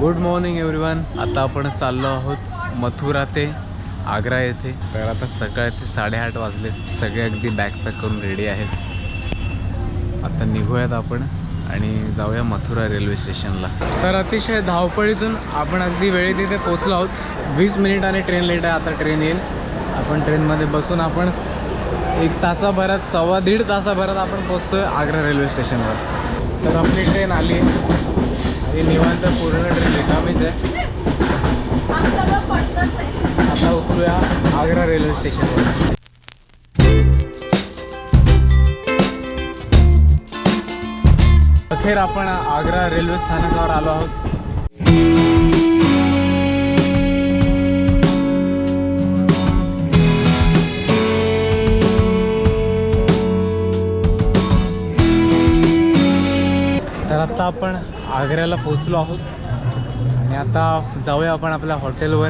Good morning everyone आता आपण चाललो आहोत मथुरा ते आग्रा येथे. तर आता सकाळचे साडेआठ वाजले. सगळे अगदी बॅकपॅक करून रेडी आहेत. आता निघूयात आपण आणि जाऊया मथुरा रेल्वे स्टेशनला तर अतिशय धावपळीतून आपण अगदी वेळेत तिथे पोचलो आहोत. वीस मिनिटाने ट्रेन लेट आहे. आता ट्रेन येईल. आपण ट्रेनमध्ये बसून आपण एक तासाभरात सव्वा दीड तासाभरात आपण पोचतोय आग्रा रेल्वे स्टेशनवर तर आपली ट्रेन आली. हे निवांत पूर्ण ट्रेन रिकामीच आहे. आता उतरूया आग्रा रेल्वे स्टेशनवर. अखेर आपण आग्रा रेल्वे स्थानकावर आलो आहोत. तर आता आपण आग्र्याला पोचलो आहोत. आणि आता जाऊया आपण आपल्या हॉटेलवर.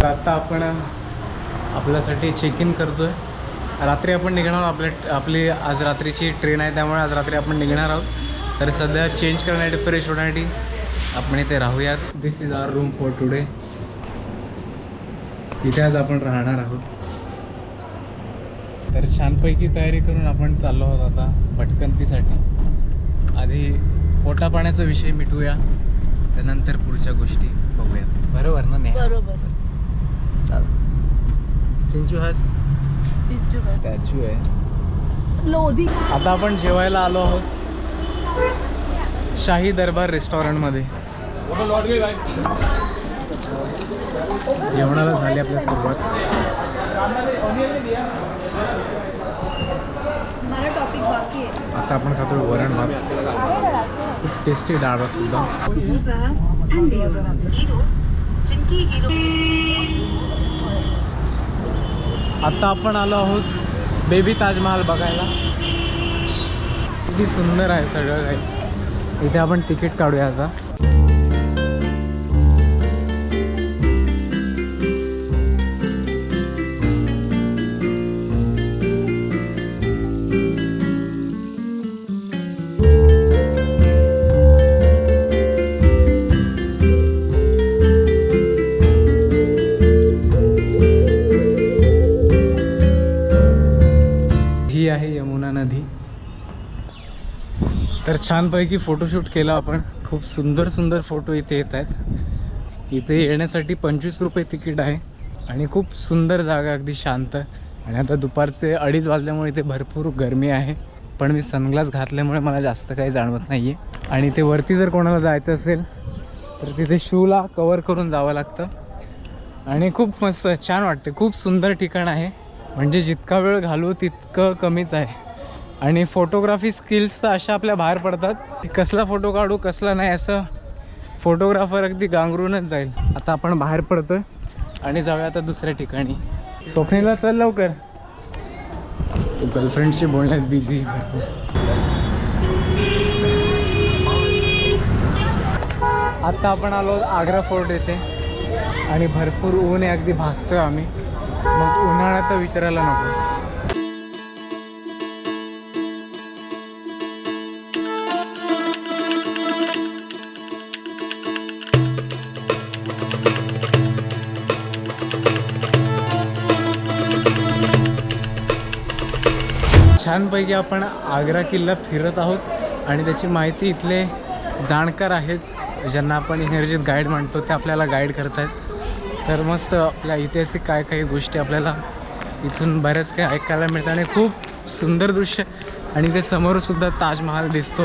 तर आता आपण आपल्यासाठी चेक इन करतोय. रात्री आपण निघणार आहोत. आपल्या आपली आज रात्रीची ट्रेन आहे त्यामुळे आज रात्री आपण निघणार आहोत. तर सध्या चेंज करण्यासाठी फ्रेश होण्यासाठी आपण इथे राहूयात. This is our room for today इथे आज आपण राहणार आहोत. तर छानपैकी तयारी करून आपण चाललो आहोत आता भटकंतीसाठी. आधी पोटा पाण्याचा विषय मिटूया त्यानंतर पुढच्या गोष्टी बघूयात. बरोबर ना नेहा? बरोबर. चिंचू हस. स्टॅच्यू आहे. लोधी. आता आपण जेवायला आलो आहोत. शाही दरबार रेस्टॉरंटमध्ये. जेवणाला झाली आपल्या सुरुवात. मला टॉपिक बाकी आहे. आता आपण खातो वरण भात. खूप टेस्टी डाळ सुद्धा. आता आपण आलो आहोत बेबी ताजमहाल बघायला. किती सुंदर आहे सगळं काही. इथे आपण तिकीट काढूया आता. छानपैकी फोटोशूट केला आपण. खूप सुंदर सुंदर फोटो इथे येत आहेत. इथे येण्यासाठी पंचवीस रुपये तिकीट आहे आणि खूप सुंदर जागा अगदी शांत. आणि आता दुपारचे अडीच वाजल्यामुळे इथे भरपूर गरमी आहे. पण मी सनग्लास घातल्यामुळे मला जास्त काही जाणवत नाही आहे आणि ते वरती जर कोणाला जायचं असेल तर तिथे शूला कवर करून जावं लागतं. आणि खूप मस्त छान वाटते. खूप सुंदर ठिकाण आहे. म्हणजे जितका वेळ घालू तितकं कमीच आहे. आणि फोटोग्राफी स्किल्स तर अशा आपल्या बाहेर पडतात. की कसला फोटो काढू कसला नाही असं फोटोग्राफर अगदी गांगरूनच जाईल. आता आपण बाहेर पडतो आणि जाऊया आता दुसऱ्या ठिकाणी. स्वप्नीला चल लवकर. तो गर्लफ्रेंडशी बोलण्यात बिझी आता आपण आलो आग्रा फोर्ट येथे. आणि भरपूर ऊन आहे अगदी भासतोय आम्ही. मग उन्हाळ्यात तर विचारायला नको. छानपैकी आपण आग्रा किल्ला फिरत आहोत आणि त्याची माहिती इथले जाणकार आहेत ज्यांना आपण इंग्रजीत गाईड म्हणतो ते आपल्याला गाईड करत आहेत तर मस्त आपल्या ऐतिहासिक काय काही गोष्टी आपल्याला इथून बऱ्याच काही ऐकायला मिळतात आणि खूप सुंदर दृश्य आणि ते समोरसुद्धा ताजमहाल दिसतो.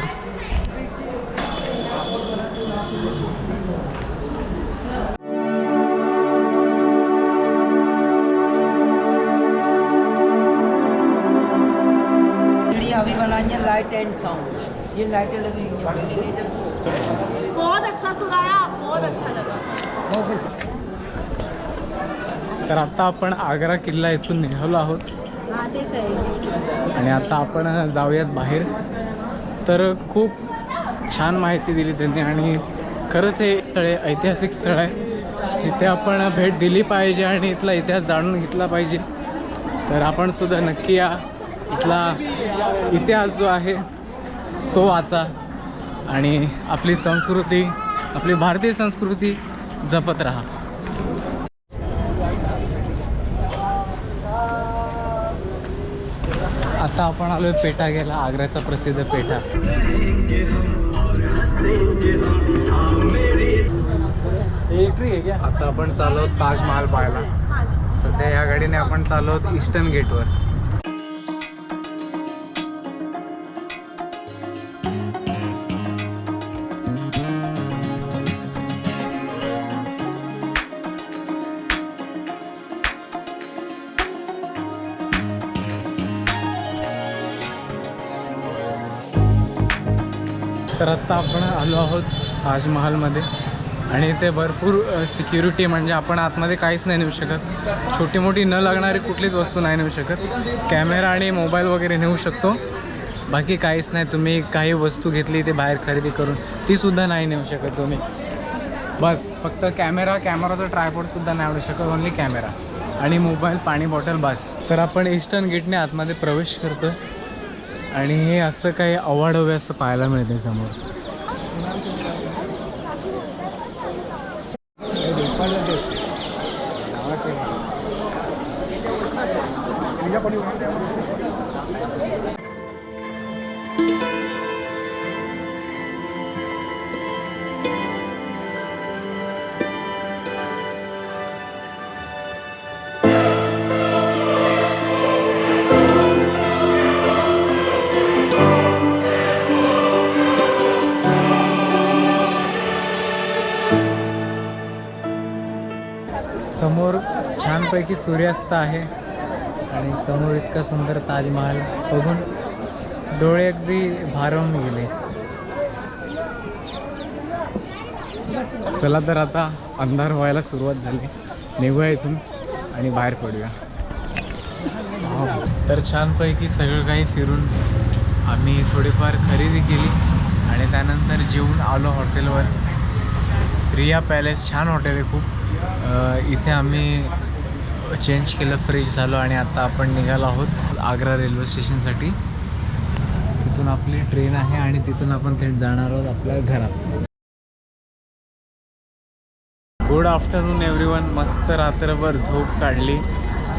अभी बनाई है लाइट एंड साउंड ये लाइटें लगी हुई हैं बहुत अच्छा सुनाया बहुत अच्छा लगा. तर आता आपण आग्रा किल्ला इथून निघालो आहोत. हा तेच आहे आणि आता आपण जाऊयात बाहेर. तर खूप छान माहिती दिली त्यांनी आणि खरंच हे स्थळ आहे ऐतिहासिक स्थळ आहे. जिथे आपण भेट दिली पाहिजे आणि इथला इतिहास जाणून घेतला पाहिजे. तर आपण सुद्धा नक्की या इथला इतिहास जो आहे तो वाचा. आणि आपली संस्कृती आपली भारतीय संस्कृती जपत राहा. आता आपण आलोय पेठा गेला आग्र्याचा प्रसिद्ध पेठा. आता आपण चालवत ताजमहाल पाहायला. सध्या या गाडीने आपण चालवत इस्टर्न ईस्टर्न गेटवर. तर आत्ता आपण आलो आहोत ताजमहालमध्ये. आणि इथे भरपूर सिक्युरिटी म्हणजे आपण आतमध्ये काहीच नाही नेऊ शकत. छोटी मोठी न लागणारी कुठलीच वस्तू नाही नेऊ शकत. कॅमेरा आणि मोबाईल वगैरे नेऊ शकतो. बाकी काहीच नाही. तुम्ही काही वस्तू घेतली ते बाहेर खरेदी करून तीसुद्धा नाही नेऊ शकत तुम्ही. बस फक्त कॅमेरा कॅमेराचा ट्रायपॉडसुद्धा नाही आवडू शकत ओन्ली कॅमेरा आणि मोबाईल पाणी बॉटल बस. तर आपण ईस्टर्न गेटने आतमध्ये प्रवेश करतो आणि हे असं काही अवाढव्य असं पाहायला मिळते समोर. छानपैकी सूर्यास्त आहे आणि समोर इतका सुंदर ताजमहाल. बघून डोळे अगदी भारवून गेले. चला तर आता अंधार व्हायला सुरुवात झाली. निघूया इथून आणि बाहेर पडूया. तर छानपैकी सगळं काही फिरून आम्ही थोडीफार खरेदी केली आणि त्यानंतर जेवून आलो हॉटेलवर. रिया पॅलेस छान हॉटेल आहे खूप. इथे आम्ही चेंज केलं फ्रेश झालो आणि आता आपण निघालो आहोत आग्रा रेल्वे स्टेशनसाठी तिथून आपली ट्रेन आहे आणि तिथून आपण थेट जाणार आहोत आपल्या घरात. गुड आफ्टरनून एव्हरीवन मस्त रात्रभर झोप काढली.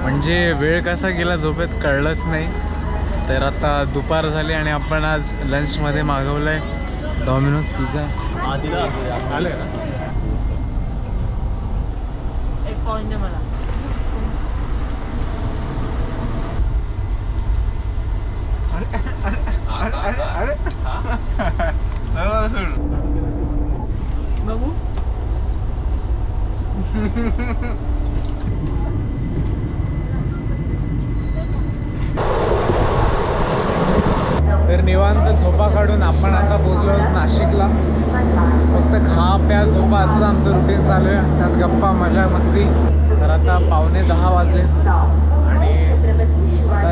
म्हणजे वेळ कसा गेला झोपेत कळलंच नाही. तर आता दुपार झाली आणि आपण आज लंचमध्ये मागवलं आहे डॉमिनोज पिझ्झा आलं ना एक पॉईंट आहे मला. बघू तर निवांत झोपा काढून आपण आता पोचलो नाशिकला. फक्त खा प्या झोपा असंच आमचं रुटीन चालू आहे. त्यात गप्पा मजा मस्ती. तर आता पावणे दहा वाजले.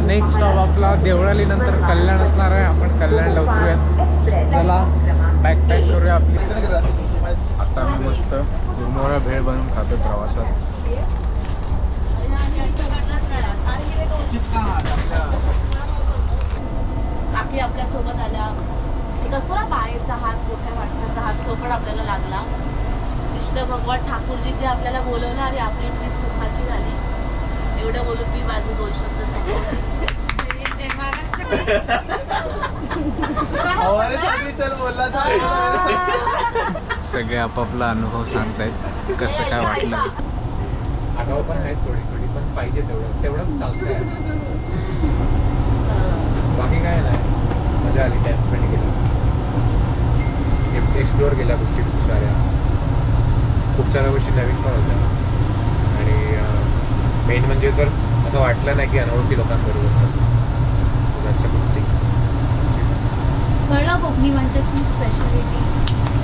नेक्स्ट स्टॉप आपला देवळाली नंतर कल्याण असणार आहे. आपण कल्याणला उतरूयात. चला बॅक पॅक करूया आपली. आता मी मस्त गुरमोहरा भेळ बनवून खातो प्रवासात. आपल्यासोबत आल्या. एक ना बाहेरचा हात मोठ्या माणसाचा हात तो पण आपल्याला लागला. कृष्ण भगवान ठाकूरजी ते आपल्याला बोलवलं आणि आपली ट्रीप सुखाची झाली. माझे दोन शब्द. सगळे आपापला अनुभव सांगतायत. कसं काय वाटलं? आगाव पण आहेत थोडी थोडी पण पाहिजे तेवढं. तेवढं चालतंय. बाकी काय नाही. मजा आली टाइम स्पेंड केला एक्सप्लोअर केल्या गोष्टी खूप साऱ्या. खूप साऱ्या गोष्टी नवीन पण होत्या. आणि मेन म्हणजे तर असं वाटलं नाही की अनोळखी लोकांबरोबर असतात. कळलं कोकणी स्पेशालिटी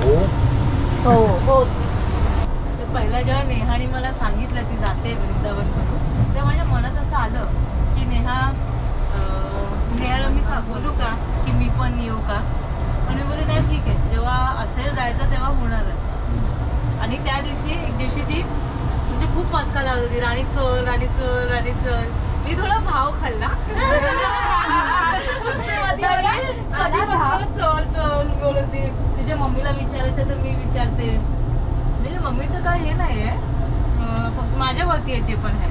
हो. हो. होच. पहिला जेव्हा नेहाने मला सांगितलं ती जाते वृंदावन करून तेव्हा माझ्या मनात असं आलं की नेहा नेहाला मी सा बोलू का? की मी पण येऊ का? आणि बोलले नाही ठीक आहे. जेव्हा असेल जायचं तेव्हा होणारच. आणि त्या दिवशी एक दिवशी ती म्हणजे खूप मस्का लावत होती. राणी चोर राणी चोर राणी चोर. मी थोडा भाव खाल्ला. चोर चोर बोलते तिच्या मम्मीला विचारायचं तर मी विचारते. म्हणजे मम्मीचं काय हे नाही आहे फक्त माझ्यावरती याचे पण आहे.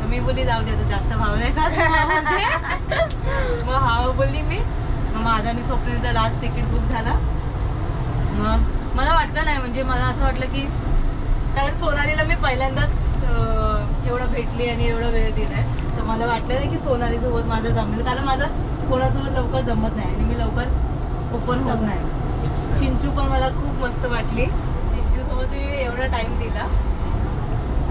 तर मी बोलली जाऊ दे जास्त भाव नाही का मग हा बोलली मी. मग माझा आणि स्वप्नीलचा लास्ट तिकीट बुक झाला. मग मला वाटलं नाही म्हणजे मला असं वाटलं की कारण सोनालीला मी पहिल्यांदाच एवढं भेटली आणि एवढं वेळ दिलाय. तर मला वाटलं नाही की सोनालीसोबत माझं जमेल. कारण माझं कोणासोबत लवकर जमत नाही आणि मी लवकर ओपन होत नाही. चिंचू पण मला खूप मस्त वाटली. चिंचूसोबत मी एवढा टाइम दिला.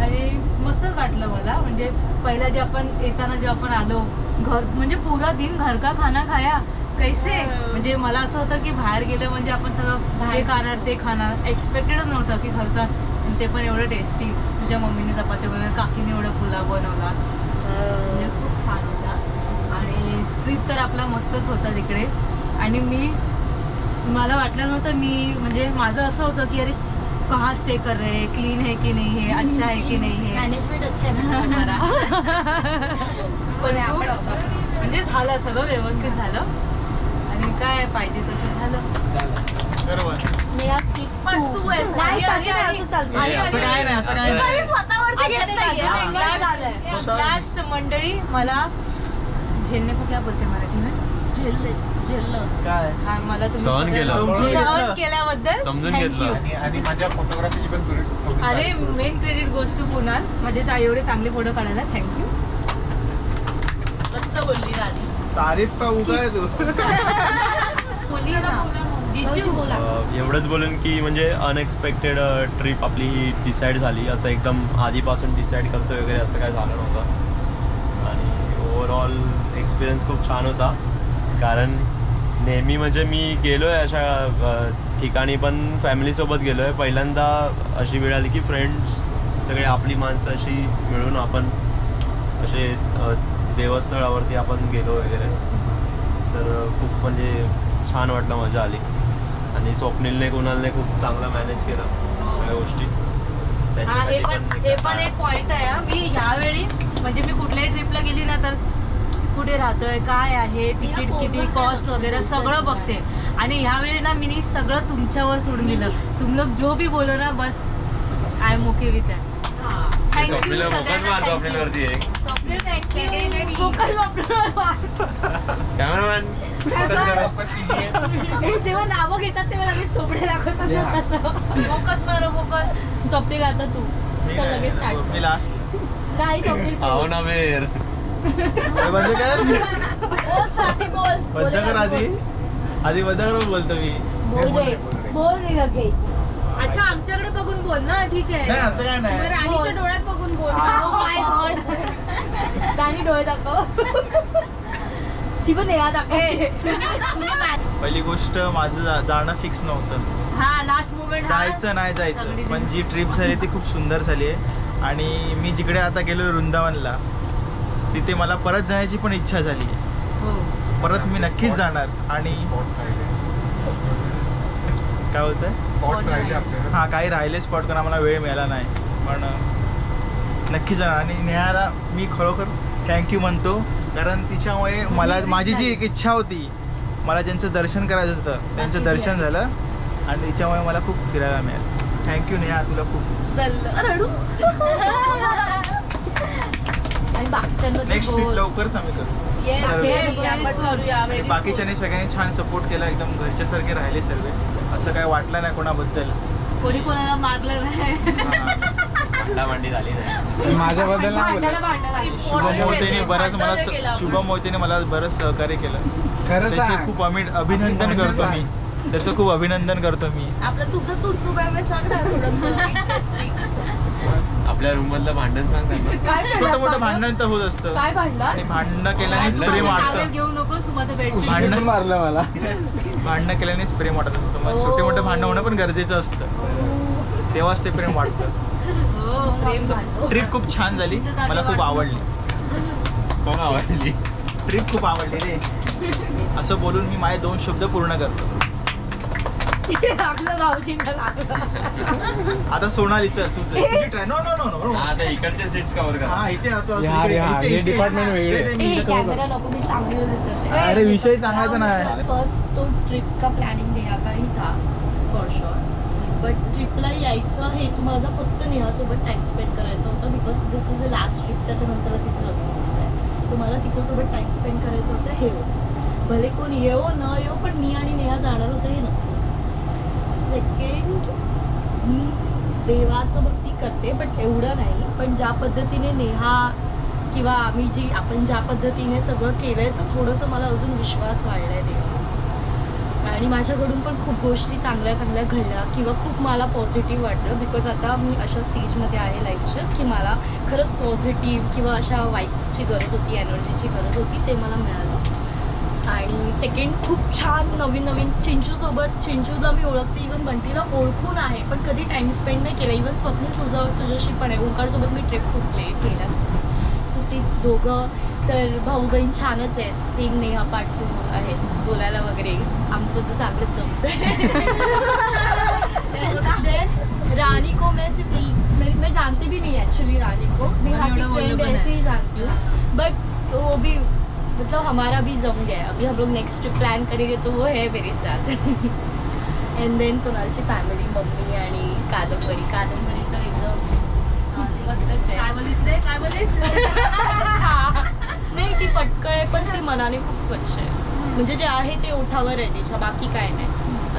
आणि मस्तच वाटलं मला. म्हणजे पहिला जे आपण येताना जे आपण आलो घर म्हणजे पुरा दिन घर का खाना खाया? कैसे? म्हणजे मला असं होतं की बाहेर गेलं म्हणजे आपण सगळं हे खाणार ते खाणार. एक्सपेक्टेडच नव्हतं की घरचं ते पण एवढं टेस्टी तुझ्या मम्मीने चपाती बनवलं काकीने एवढा पुलाव बनवला. म्हणजे खूप छान होता. आणि ट्रिप तर आपला मस्तच होता तिकडे. आणि मी मला वाटलं नव्हतं मी म्हणजे माझं असं होतं की अरे कहा स्टे कर रहे? हैं क्लीन है की नहीं है? अच्छा है की नहीं है? मॅनेजमेंट अच्छा है. हमारा पण म्हणजे झालं सगळं व्यवस्थित झालं. आणि काय पाहिजे तसं झालं. पण तू. तू आहेस. नाही, आणि- तसं नाही, आणि- असं चालतं. आणि- असं आणि- काय नाही असं काय नाही आणि स्वतःवरती अजून घेते नाही, अजून एक last- झालंय. लास्ट मंडळी मला झेलने को क्या बोलते मराठी में झेललेच झेललं काय हा मला तुम्ही सहन सगळं- केलं. समजून सहन घेतलं. केल्याबद्दल समजून thank घेतलं. you. आणि आणि माझ्या फोटोग्राफीची पण थोडी थोडी अरे मेन क्रेडिट गोष्ट टू कुणाल माझे चा- एवढे चांगले फोटो काढायला थँक्यू मस्त बोलली राणी तारीफ का उगा आहे तू ना बोला अं, एवढंच बोलून की म्हणजे अनएक्सपेक्टेड ट्रिप आपली ही डिसाईड झाली. असं एकदम आधीपासून डिसाईड करतो वगैरे असं काय झालं नव्हतं. आणि ओवरऑल एक्सपिरियन्स खूप छान होता. कारण नेहमी म्हणजे मी गेलो आहे अशा ठिकाणी पण फॅमिलीसोबत गेलो आहे पहिल्यांदा अशी वेळ आली की फ्रेंड्स सगळे आपली माणसं अशी मिळून आपण असे देवस्थळावरती आपण गेलो वगैरे. तर खूप म्हणजे छान वाटलं मजा आली. आणि स्वप्नीलने कुणालने खूप चांगलं मॅनेज केलं सगळ्या गोष्टी. हा हे पण हे पण एक पॉइंट आहे हा. मी ह्यावेळी म्हणजे मी कुठल्याही ट्रिपला गेली ना तर कुठे राहतोय काय आहे तिकीट किती कॉस्ट वगैरे सगळं बघते. आणि ह्यावेळी ना मी सगळं तुमच्यावर सोडून दिलं. तुम लोग जो भी बोलो ना बस आय एम ओके विथ स्वप्नीलला मार स्वप्नील थँक्यू वापरून कॅमेरामॅन हे जेव्हा नावं घेतात तेव्हा लगेच दाखवतात ना Yeah. तसं फोकस मारो फोकस. स्वप्नील आता तू. चल लगेच स्टार्ट मी लास्ट नाही स्वप्नील आहो ना बेर बंद कर. बंद कर आधी. आधी बंद कर मग बोलतो मी. बोल रे. बोल रे. लगेच. अच्छा आमच्याकडे बघून बोल ना ठीक आहे. नाही असं काय नाही. राणीच्या डोळ्यात बघून बोल. Oh my God. गाणी डोळे दाखव. ती पण पहिली गोष्ट माझं जा- जाणं फिक्स नव्हतं. हा लास्ट मुमेंट जायचं नाही जायचं. पण जी ट्रिप झाली ती खूप सुंदर झाली आहे. आणि मी जिकडे आता गेलो वृंदावनला तिथे मला परत जाण्याची पण इच्छा झाली आहे. हो. परत मी नक्कीच जाणार. आणि काय होतं स्पॉट आपल्याला. हां काही राहिले स्पॉट कारण आम्हाला वेळ मिळाला नाही. पण अं, नक्की जाणार. आणि नेहाला मी खरोखर थँक्यू म्हणतो. कारण तिच्यामुळे मला माझी जी एक इच्छा होती मला ज्यांचं दर्शन करायचं होतं त्यांचं दर्शन झालं आणि तिच्यामुळे मला खूप फिरायला मिळालं. थँक्यू नेहा तुला खूप. नेक्स्ट ट्रिप लवकरच आम्ही करू. बाकीच्यांनी सगळ्यांनी छान सपोर्ट केला एकदम घरच्यासारखे राहिले सर्व असं काय वाटलं नाही कोणाबद्दल. कोणी कोणाला मारलं नाही. मांडी झाली नाही. माझ्याबद्दल नाही बोलत. शुभम मोहितेने बरंच मला स-. शुभम मोहितेने मला बरंच सहकार्य केलं. खरं त्याचे सांग. खूप अमि- अभिनंदन करतो मी. त्याचं खूप अभिनंदन करतो मी. आपलं तुमचं तुरतू काय सांग ना आपल्या रूम मधलं भांडण सांग त्यांना. काय छोटं मोठं भांडण? भांडण तर होत असतं. काय भांडण? आणि भांडणं केल्यानेच प्रेम वाटतं घेऊ नकोस तू माझं बेडशीट भांडण- भांडण मारलं मला. भांडणं केल्यानेच प्रेम वाटत असतं. मग छोटे मोठे भांडणं होणं पण गरजेचं असतं. तेव्हाच ते प्रेम वाटतं ट्रिप खूप छान झाली. मला खूप आवडली. कोण आवडली? ट्रिप खूप आवडली रे. असं बोलून मी माझे दोन शब्द पूर्ण करतो. आता सोनालीचं तुझं. नो नो नो नो आता इकडचे सीट्स कव्हर करा. हा इथे असं हे department वेगळे. अरे विषय चांगलाच नाही. फर्स्ट तो ट्रिप का प्लॅनिंग नेहा का ही था फॉर शुअर बट ट्रिपला यायचं हे माझा फक्त नेहासोबत टाइम स्पेंड करायचा होता because this is a last trip त्याच्यानंतर तिचं लग्न होतं आहे. सो मला तिच्यासोबत टाइम स्पेंड करायचं होतं हे होतं. भले कोण येवो न येवो पण मी आणि नेहा जाणार होतं हे नक्की सेकंड मी देवाचं भक्ती करते बट एवढं नाही. पण ज्या पद्धतीने नेहा किंवा आम्ही जी आपण ज्या पद्धतीने सगळं केलं आहे तर थोडंसं मला अजून विश्वास वाढला आहे देवा आणि माझ्याकडून पण खूप गोष्टी चांगल्या चांगल्या घडल्या किंवा खूप मला पॉझिटिव्ह वाटलं. बिकॉज आता मी अशा स्टेजमध्ये आहे लाईफच्या की मला खरंच पॉझिटिव्ह किंवा अशा वाईब्सची गरज होती एनर्जीची गरज होती ते मला मिळालं. आणि सेकंड खूप छान नवीन नवीन चिंचूसोबत चिंचूला मी ओळखते इवन बंटीला ओळखून आहे पण कधी टाईम स्पेंड नाही केला. इवन स्वप्न तुझं तुझ्याशी पण आहे. ओंकारसोबत मी ट्रिप खूप प्ले केल्या सो ते दोघं तर भाऊ बहीण छानच आहेत. सेम नेहा पाटू आहेत बोलायला वगैरे. आमचं तर चांगलंच जमतं रानी को मैं सिर्फ मैं, मैं जानती भी नहीं एक्चुअली रानी को बोललं फ्रेंड ऐसे ही जानती हूँ बट वो भी मतलब हमारा भी जम गया अभी हम लोग नेक्स्ट प्लान करेंगे तो वो है मेरे साथ. एंड देन कुणालची फॅमिली मम्मी आणि कादंबरी. कादंबरी तर एकदम हा. नाही ती फटकळ आहे पण ती मनाने खूप स्वच्छ आहे. म्हणजे जे आहे ते ओठावर आहे त्याच्या बाकी काय नाही.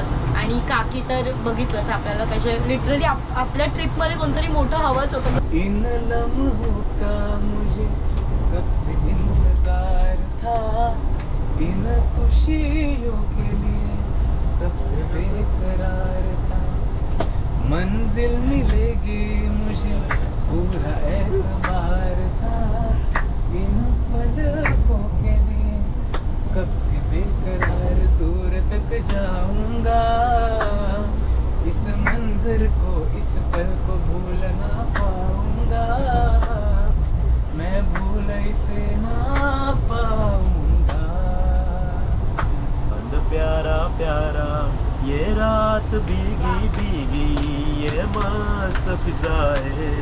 असं. आणि काकी तर बघितलंच आपल्याला कशा लिटरली आपल्या ट्रिपमध्ये कोणतरी मोठं हवंच होतं. इन लम्हों का मुझे कब से इंतजार था? इन खुशियों के लिए कब से बेकरार था? मंजिल मिलेगी मुझे पूरा एतबार था। इन पलकों के लिए कब से बेकरार दूर तक जाऊँगा? इस मंजर को इस पल को भूल ना पाऊँगा। मैं भूल इसे ना पाऊँगा। बंद प्यारा प्यारा ये रात भीगी भीगी ये मस्त फिजाए।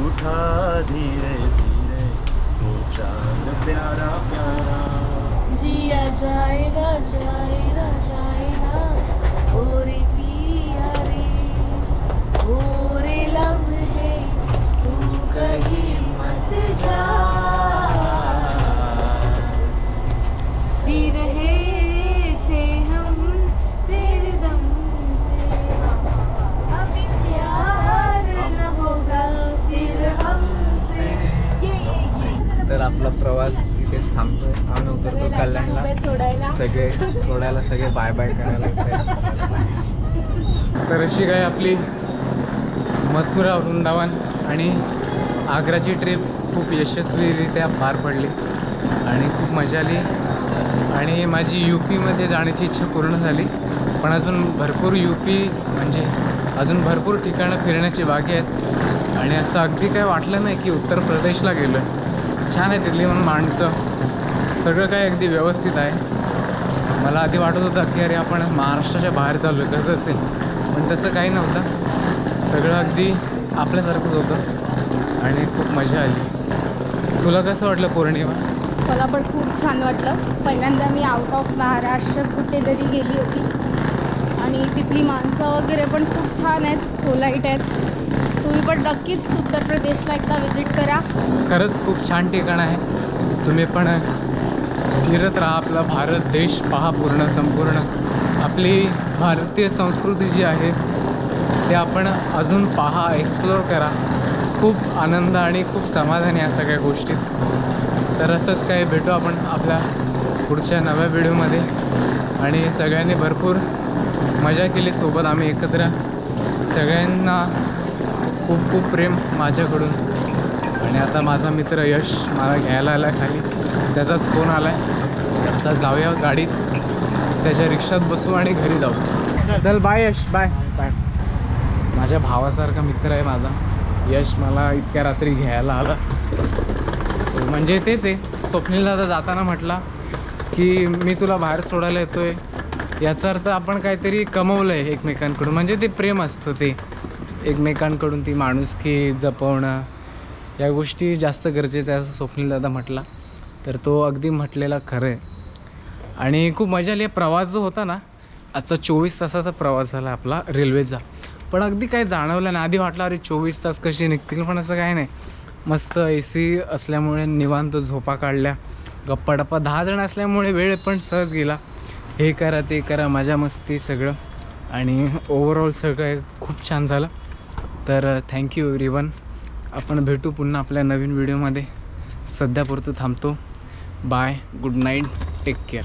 उठा धीरे धीरे वो चाँद। प्यारा प्यारा। जिया जाएगा जाएगा जाएगा। ओरे पिया रे ओरे लम्हे, तू कहीं मत जा। थे हम तेरे दम से। अभी प्यार न होगा फिर हमसे। तर आपला प्रवास। इथे थांबतोय. आम्ही उतरतो कल्याणला सगळे सोडायला सगळे बाय बाय करायला तर अशी काय आपली मथुरा वृंदावन आणि आग्राची ट्रिप खूप यशस्वीरित्या पार पडली आणि खूप मजा आली. आणि माझी यू पीमध्ये जाण्याची इच्छा पूर्ण झाली. पण अजून भरपूर यू पी म्हणजे अजून भरपूर ठिकाणं फिरण्याची बाकी आहेत. आणि असं अगदी काय वाटलं नाही की उत्तर प्रदेशला गेलो आहे छान आहे तिथली म्हणून माणसं. सगळं काही अगदी व्यवस्थित आहे. मला आधी वाटत होतं की अरे आपण महाराष्ट्राच्या बाहेर चाललो आहे कसं असेल? पण तसं काही नव्हतं. सगळं अगदी आपल्यासारखंच होतं. आणि खूप मजा आली. तुला कसं वाटलं पौर्णिमा? मला पण खूप छान वाटलं. पहिल्यांदा मी आउट ऑफ महाराष्ट्र कुठेतरी गेली होती. आणि तिथली माणसं वगैरे पण खूप छान आहेत पोलाईट आहेत. तुम्ही पण नक्कीच उत्तर प्रदेशला एकदा व्हिजिट करा. खरंच खूप छान ठिकाण आहे. तुम्ही पण फिरत राहा आपला भारत देश पहा पूर्ण संपूर्ण. आपली भारतीय संस्कृती जी आहे ते आपण अजून पहा एक्सप्लोअर करा. खूप आनंद आणि खूप समाधान या सगळ्या गोष्टीत. तर असंच काही भेटू आपण आपल्या पुढच्या नव्या व्हिडिओमध्ये. आणि सगळ्यांनी भरपूर मजा केली सोबत आम्ही एकत्र. सगळ्यांना खूप खूप प्रेम माझ्याकडून. आणि आता माझा मित्र यश मला घ्यायला आला खाली. त्याचाच फोन आला आहे आता जाऊया गाडीत. त्याच्या रिक्षात बसू आणि घरी जाऊ. चल बाय यश बाय बाय माझ्या भावासारखा मित्र आहे माझा. यश मला इतक्या रात्री घ्यायला आला. म्हणजे तेच आहे. स्वप्नील दादा जाताना म्हटला की मी तुला बाहेर सोडायला येतोय. याचा अर्थ आपण काहीतरी कमवलं आहे एकमेकांकडून. म्हणजे ते प्रेम असतं ते. एकमेकांकडून ती माणुसकी जपवणं या गोष्टी जास्त गरजेच्या आहे असं स्वप्नील दादा म्हटला. तर तो अगदी म्हटलेला खरं आहे आणि खूप मजा आली. प्रवास जो होता ना आजचा चोवीस तासाचा प्रवास झाला आपला रेल्वेचा. पण अगदी काही जाणवलं नाही. आधी वाटलं अरे चोवीस तास कसे निघतील? पण असं काही नाही. मस्त ए सी असल्यामुळे निवांत झोपा काढल्या. गप्पा टप्पा दहा जण असल्यामुळे वेळ पण सहज गेला. हे करा ते करा मजा मस्ती सगळं. आणि ओवरऑल सगळं खूप छान झालं. तर थँक्यू एव्हरी आपण भेटू पुन्हा आपल्या नवीन व्हिडिओमध्ये सध्यापुरतं थांबतो. Bye good night take care